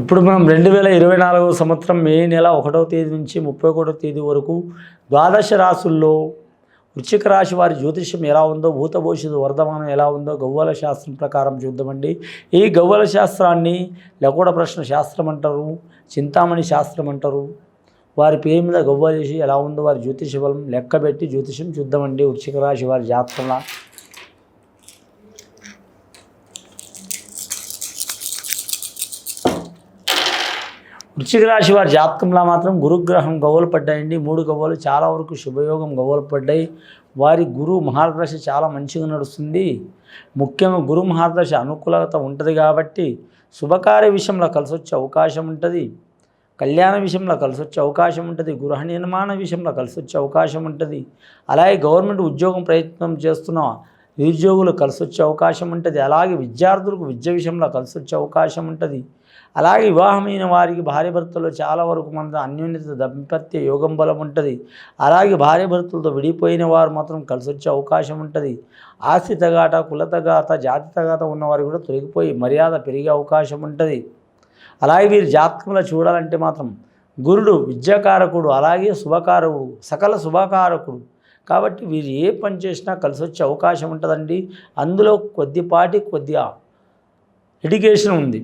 ఇప్పుడు మనం రెండు వేల ఇరవై నాలుగవ సంవత్సరం మే నెల ఒకటవ తేదీ నుంచి ముప్పై ఒకటో తేదీ వరకు ద్వాదశ రాసుల్లో వృశ్చిక రాశి వారి జ్యోతిష్యం ఎలా ఉందో భూత వర్ధమానం ఎలా ఉందో గవ్వల శాస్త్రం ప్రకారం చూద్దామండి. ఈ గవ్వల శాస్త్రాన్ని లకోడ ప్రశ్న శాస్త్రం అంటారు చింతామణి శాస్త్రం అంటారు. వారి పేరు మీద గవ్వలేసి ఎలా ఉందో వారి జ్యోతిష బలం లెక్కబెట్టి జ్యోతిషం చూద్దామండి. వృశ్చిక రాశి వారి జాతకంలో వృశ్చిక రాశి వారి జాతకంలో మాత్రం గురుగ్రహం గవ్వలు పడ్డాయండి మూడు గవ్వలు చాలా వరకు శుభయోగం గవ్వలు పడ్డాయి వారి గురు మహాదశ చాలా మంచిగా నడుస్తుంది. ముఖ్యంగా గురు మహాదశ అనుకూలత ఉంటుంది కాబట్టి శుభకార్య విషయంలో కలిసి వచ్చే అవకాశం ఉంటుంది. కళ్యాణ విషయంలో కలిసి వచ్చే అవకాశం ఉంటుంది. గృహ నిర్మాణ విషయంలో కలిసి వచ్చే అవకాశం ఉంటుంది. అలాగే గవర్నమెంట్ ఉద్యోగం ప్రయత్నం చేస్తున్న నిరుద్యోగులు కలిసి వచ్చే అవకాశం ఉంటుంది. అలాగే విద్యార్థులకు విద్య విషయంలో కలిసి వచ్చే అవకాశం ఉంటుంది. అలాగే వివాహమైన వారికి భార్యభర్తలు చాలా వరకు మన అన్యోన్యత దంపత్య యోగం బలం ఉంటుంది. అలాగే భార్యభర్తలతో విడిపోయిన వారు మాత్రం కలిసి వచ్చే అవకాశం ఉంటుంది. ఆస్తి తగాట కుల జాతి తగాత ఉన్నవారు కూడా తొలగిపోయి మర్యాద పెరిగే అవకాశం ఉంటుంది. అలాగే వీరి జాతకంలో చూడాలంటే మాత్రం గురుడు విద్యాకారకుడు అలాగే శుభకారకుడు సకల శుభకారకుడు. కాబట్టి వీరు ఏ పని చేసినా కలిసి వచ్చే అవకాశం ఉంటుందండి. అందులో కొద్దిపాటి కొద్దిగా ఎడ్యుకేషన్ ఉంది.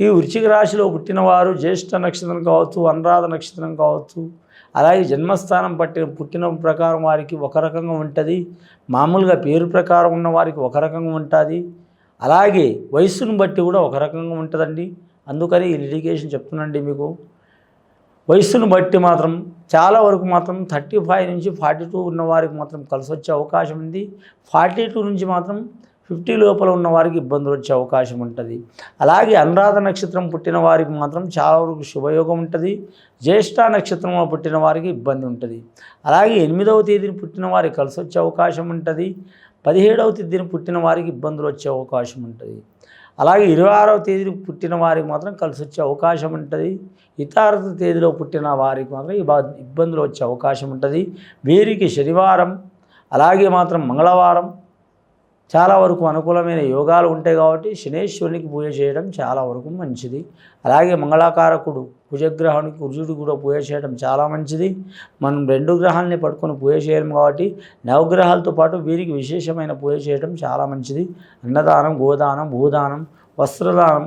ఈ వృశ్చిక రాశిలో పుట్టినవారు జ్యేష్ఠ నక్షత్రం కావచ్చు అనురాధ నక్షత్రం కావచ్చు అలాగే జన్మస్థానం పట్టిన పుట్టిన ప్రకారం వారికి ఒక రకంగా ఉంటుంది. మామూలుగా పేరు ప్రకారం ఉన్న వారికి ఒక రకంగా ఉంటుంది. అలాగే వయస్సును బట్టి కూడా ఒక రకంగా ఉంటుందండి. అందుకని ఈ లిటిగేషన్ చెప్తున్నాండి మీకు. వయస్సును బట్టి మాత్రం చాలా వరకు మాత్రం థర్టీ ఫైవ్ నుంచి ఫార్టీ టూ ఉన్న వారికి మాత్రం కలిసి వచ్చే అవకాశం ఉంది. ఫార్టీ టూ నుంచి మాత్రం ఫిఫ్టీ లోపల ఉన్న వారికి ఇబ్బందులు వచ్చే అవకాశం ఉంటుంది. అలాగే అనురాధ నక్షత్రం పుట్టిన వారికి మాత్రం చాలా వరకు శుభయోగం ఉంటుంది. జ్యేష్ఠ నక్షత్రంలో పుట్టిన వారికి ఇబ్బంది ఉంటుంది. అలాగే ఎనిమిదవ తేదీని పుట్టిన వారికి కలిసి వచ్చే అవకాశం ఉంటుంది. పదిహేడవ తేదీని పుట్టిన వారికి ఇబ్బందులు వచ్చే అవకాశం ఉంటుంది. అలాగే ఇరవై ఆరవ తేదీని పుట్టిన వారికి మాత్రం కలిసి వచ్చే అవకాశం ఉంటుంది. ఇతర తేదీలో పుట్టిన వారికి మాత్రం ఇబ్బందులు వచ్చే అవకాశం ఉంటుంది. వీరికి శనివారం అలాగే మాత్రం మంగళవారం చాలా వరకు అనుకూలమైన యోగాలు ఉంటాయి కాబట్టి శనేశ్వరునికి పూజ చేయడం చాలా వరకు మంచిది. అలాగే మంగళాకారకుడు కుజగ్రహానికి కుజుడు కూడా పూజ చేయడం చాలా మంచిది. మనం రెండు గ్రహాలని పట్టుకొని పూజ చేయడం కాబట్టి నవగ్రహాలతో పాటు వీరికి విశేషమైన పూజ చేయడం చాలా మంచిది. అన్నదానం గోదానం భూదానం వస్త్రదానం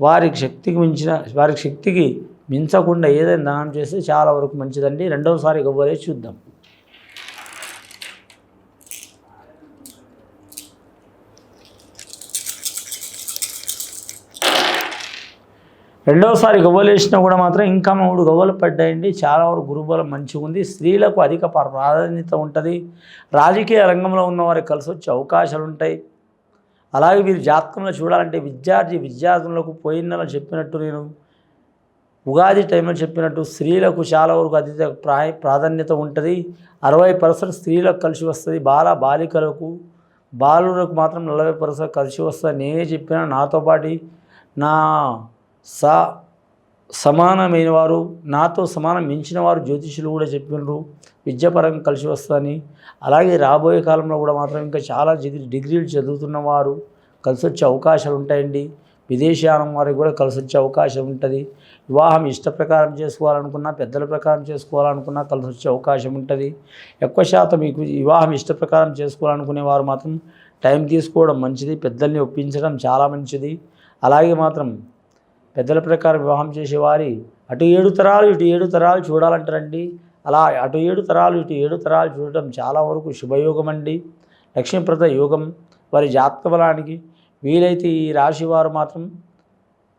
వారికి శక్తికి మించిన వారికి శక్తికి మించకుండా ఏదైనా దానం చేస్తే చాలా వరకు మంచిదండి. రెండవసారి గవ్వలే చూద్దాం. రెండవసారి గవ్వలు వేసినా కూడా మాత్రం ఇంకా మూడు గవ్వలు పడ్డాయండి. చాలా వరకు గురుబలం మంచిగా ఉంది స్త్రీలకు అధిక ప్రాధాన్యత ఉంటుంది. రాజకీయ రంగంలో ఉన్నవారికి కలిసి వచ్చే అవకాశాలు ఉంటాయి. అలాగే వీరి జాతకంలో చూడాలంటే విద్యార్థి విద్యార్థులకు పోయిన నెల చెప్పినట్టు నేను ఉగాది టైంలో చెప్పినట్టు స్త్రీలకు చాలా వరకు అధిక ప్రా ప్రాధాన్యత ఉంటుంది. అరవై పర్సెంట్ స్త్రీలకు కలిసి వస్తుంది. బాల బాలికలకు బాలులకు మాత్రం నలభై పర్సెంట్ కలిసి వస్తుంది. నేనే చెప్పిన నాతో పాటు నా సా సమానమైన వారు నాతో సమానం మించిన వారు జ్యోతిషులు కూడా చెప్పినారు. విద్యాపరంగా కలిసి వస్తుందని అలాగే రాబోయే కాలంలో కూడా మాత్రం ఇంకా చాలా డిగ్రీ డిగ్రీలు చదువుతున్న వారు కలిసి వచ్చే అవకాశాలు ఉంటాయండి. విదేశీయానం వారికి కూడా కలిసి వచ్చే అవకాశం ఉంటుంది. వివాహం ఇష్ట ప్రకారం చేసుకోవాలనుకున్నా పెద్దల ప్రకారం చేసుకోవాలనుకున్నా కలిసి వచ్చే అవకాశం ఉంటుంది. ఎక్కువ శాతం మీకు వివాహం ఇష్ట ప్రకారం చేసుకోవాలనుకునే వారు మాత్రం టైం తీసుకోవడం మంచిది. పెద్దల్ని ఒప్పించడం చాలా మంచిది. అలాగే మాత్రం పెద్దల ప్రకారం వివాహం చేసేవారి అటు ఏడు తరాలు ఇటు ఏడు తరాలు చూడాలంటారండి అలా అటు ఏడు తరాలు ఇటు ఏడు తరాలు చూడటం చాలా వరకు శుభయోగం అండి లక్ష్మీప్రద యోగం. వారి జాతక బలానికి వీలైతే ఈ రాశి వారు మాత్రం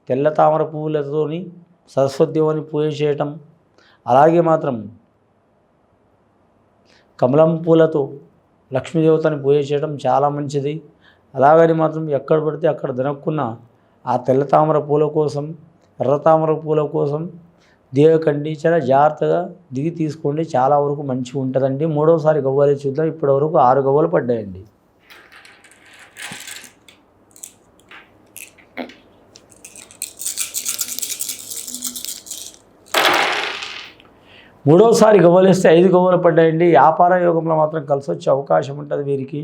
తెల్ల తామర పువ్వులతోని సరస్వతి దేవుని పూజ చేయటం. అలాగే మాత్రం కమలం పూలతో లక్ష్మీదేవతని పూజ చేయడం చాలా మంచిది. అలాగని మాత్రం ఎక్కడ పడితే అక్కడ దొరక్కున్న ఆ తెల్ల తామర పూల కోసం ఎర్ర తామర పూల కోసం దేవకండి చాలా జాగ్రత్తగా దిగి తీసుకోండి. చాలా వరకు మంచిగా ఉంటుందండి. మూడోసారి గవ్వలు చూద్దాం. ఇప్పటి వరకు ఆరు గవ్వలు పడ్డాయండి. మూడోసారి గవ్వలేస్తే ఐదు గవ్వలు పడ్డాయండి. వ్యాపార యోగంలో మాత్రం కలిసి వచ్చే అవకాశం ఉంటుంది వీరికి.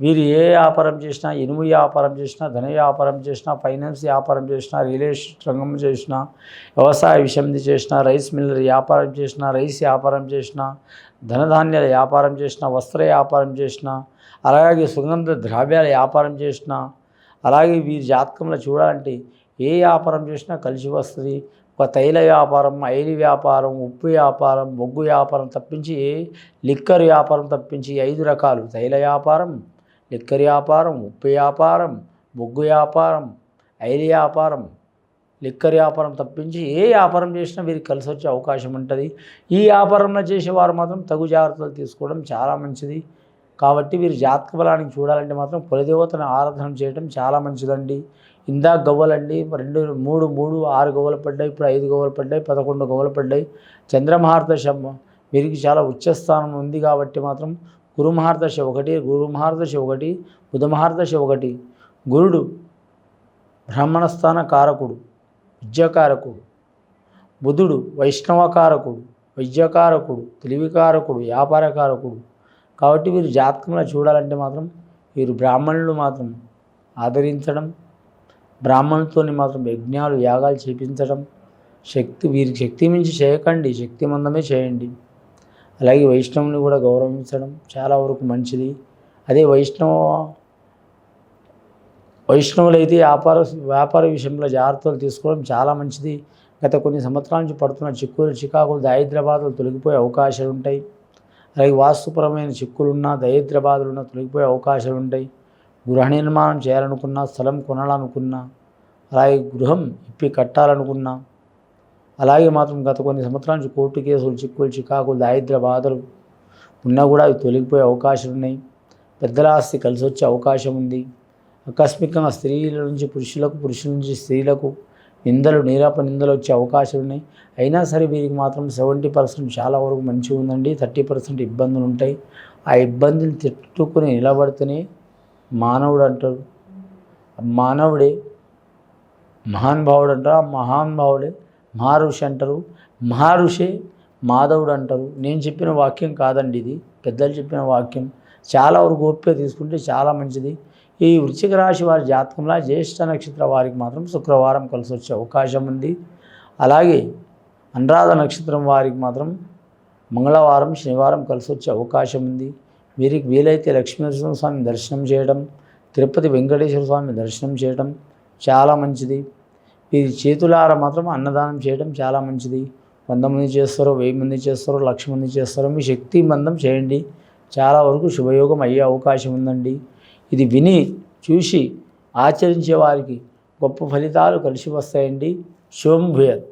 వీరు ఏ వ్యాపారం చేసినా ఇనుము వ్యాపారం చేసినా ధన వ్యాపారం చేసినా ఫైనాన్స్ వ్యాపారం చేసినా రియల్ ఎస్టేట్ రంగం చేసినా వ్యవసాయ విషయంది చేసినా రైస్ మిల్లర్ వ్యాపారం చేసినా రైస్ వ్యాపారం చేసినా ధనధాన్యాల వ్యాపారం చేసినా వస్త్ర వ్యాపారం చేసినా అలాగే సుగంధ ద్రవ్యాల వ్యాపారం చేసినా అలాగే వీరి జాతకంలో చూడాలంటే ఏ వ్యాపారం చేసినా కలిసి వస్తుంది. ఒక తైల వ్యాపారం ఐలి వ్యాపారం ఉప్పు వ్యాపారం బొగ్గు వ్యాపారం తప్పించి ఏ లిక్కర్ వ్యాపారం తప్పించి ఐదు రకాలు. తైల వ్యాపారం లిక్కర్ వ్యాపారం ఉప్పు వ్యాపారం బొగ్గు వ్యాపారం ఐరి వ్యాపారం. లిక్కర్ వ్యాపారం తప్పించి ఏ వ్యాపారం చేసినా వీరికి కలిసి వచ్చే అవకాశం ఉంటుంది. ఈ వ్యాపారంలో చేసేవారు మాత్రం తగు జాగ్రత్తలు తీసుకోవడం చాలా మంచిది. కాబట్టి వీరు జాతక బలానికి చూడాలంటే మాత్రం కులదేవతను ఆరాధన చేయడం చాలా మంచిదండి. ఇందాక గవ్వలండి రెండు మూడు మూడు ఆరు గవ్వలు పడ్డాయి ఇప్పుడు ఐదు గవ్వలు పడ్డాయి పదకొండు గవ్వలు పడ్డాయి. చంద్రమహారదశ వీరికి చాలా ఉచ్చస్థానం ఉంది కాబట్టి మాత్రం గురు మహారదశ ఒకటి గురు మహారదశ ఒకటి బుధ మహారదశ ఒకటి. గురుడు బ్రాహ్మణస్థాన కారకుడు విద్యాకారకుడు. బుధుడు వైష్ణవకారకుడు వైద్యకారకుడు తెలివికారకుడు వ్యాపారకారకుడు. కాబట్టి వీరు జాతకంలో చూడాలంటే మాత్రం వీరు బ్రాహ్మణులు మాత్రం ఆదరించడం బ్రాహ్మణులతోని మాత్రం యజ్ఞాలు యాగాలు చేపించడం శక్తి వీరికి శక్తి మించి చేయకండి శక్తి మందమే చేయండి. అలాగే వైష్ణవుని కూడా గౌరవించడం చాలా వరకు మంచిది. అదే వైష్ణవ వైష్ణవులైతే వ్యాపార వ్యాపార విషయంలో జాగ్రత్తలు తీసుకోవడం చాలా మంచిది. గత కొన్ని సంవత్సరాల నుంచి పడుతున్న చిక్కులు చికాకులు దారిద్ర్యబాధలు తొలగిపోయే అవకాశాలు ఉంటాయి. అలాగే వాస్తుపరమైన చిక్కులున్నా దరిద్ర ఉన్నా తొలగిపోయే అవకాశాలు ఉంటాయి. గృహ నిర్మాణం చేయాలనుకున్నా స్థలం కొనాలనుకున్నా అలాగే గృహం ఇప్పి కట్టాలనుకున్నా అలాగే మాత్రం గత కొన్ని సంవత్సరాల నుంచి కోర్టు కేసులు చిక్కులు చికాకులు దారిద్ర్య బాధలు ఉన్నా కూడా అవి తొలగిపోయే అవకాశాలు ఉన్నాయి. పెద్దల ఆస్తి కలిసి వచ్చే అవకాశం ఉంది. ఆకస్మికంగా స్త్రీల నుంచి పురుషులకు పురుషుల నుంచి స్త్రీలకు నిందలు నీరాప నిందలు వచ్చే అవకాశాలు ఉన్నాయి. అయినా సరే వీరికి మాత్రం సెవెంటీ పర్సెంట్ చాలా వరకు మంచిగా ఉందండి. థర్టీ పర్సెంట్ ఇబ్బందులు ఉంటాయి. ఆ ఇబ్బందులు తిట్టుకుని నిలబడితేనే మానవుడు అంటారు. మానవుడే మహానుభావుడు అంటారు. ఆ మహానుభావుడే మహారుషి అంటారు. మహారుషే మాధవుడు అంటారు. నేను చెప్పిన వాక్యం కాదండి ఇది. పెద్దలు చెప్పిన వాక్యం. చాలా వరకు ఓపిక తీసుకుంటే చాలా మంచిది. ఈ వృశ్చిక రాశి వారి జాతకంలో జ్యేష్ఠ నక్షత్ర వారికి మాత్రం శుక్రవారం కలిసి వచ్చే అవకాశం ఉంది. అలాగే అనురాధ నక్షత్రం వారికి మాత్రం మంగళవారం శనివారం కలిసి వచ్చే అవకాశం ఉంది. వీరికి వీలైతే లక్ష్మీనరసింహ స్వామి దర్శనం చేయడం తిరుపతి వెంకటేశ్వర స్వామి దర్శనం చేయడం చాలా మంచిది. ఇది చేతులార మాత్రం అన్నదానం చేయడం చాలా మంచిది. వంద మంది చేస్తారో వెయ్యి మంది చేస్తారో లక్ష మంది చేస్తారో మీ శక్తి మందం చేయండి. చాలా వరకు శుభయోగం అయ్యే అవకాశం ఉందండి. ఇది విని చూసి ఆచరించే వారికి గొప్ప ఫలితాలు కలిసి వస్తాయండి. శుభం భూయత్.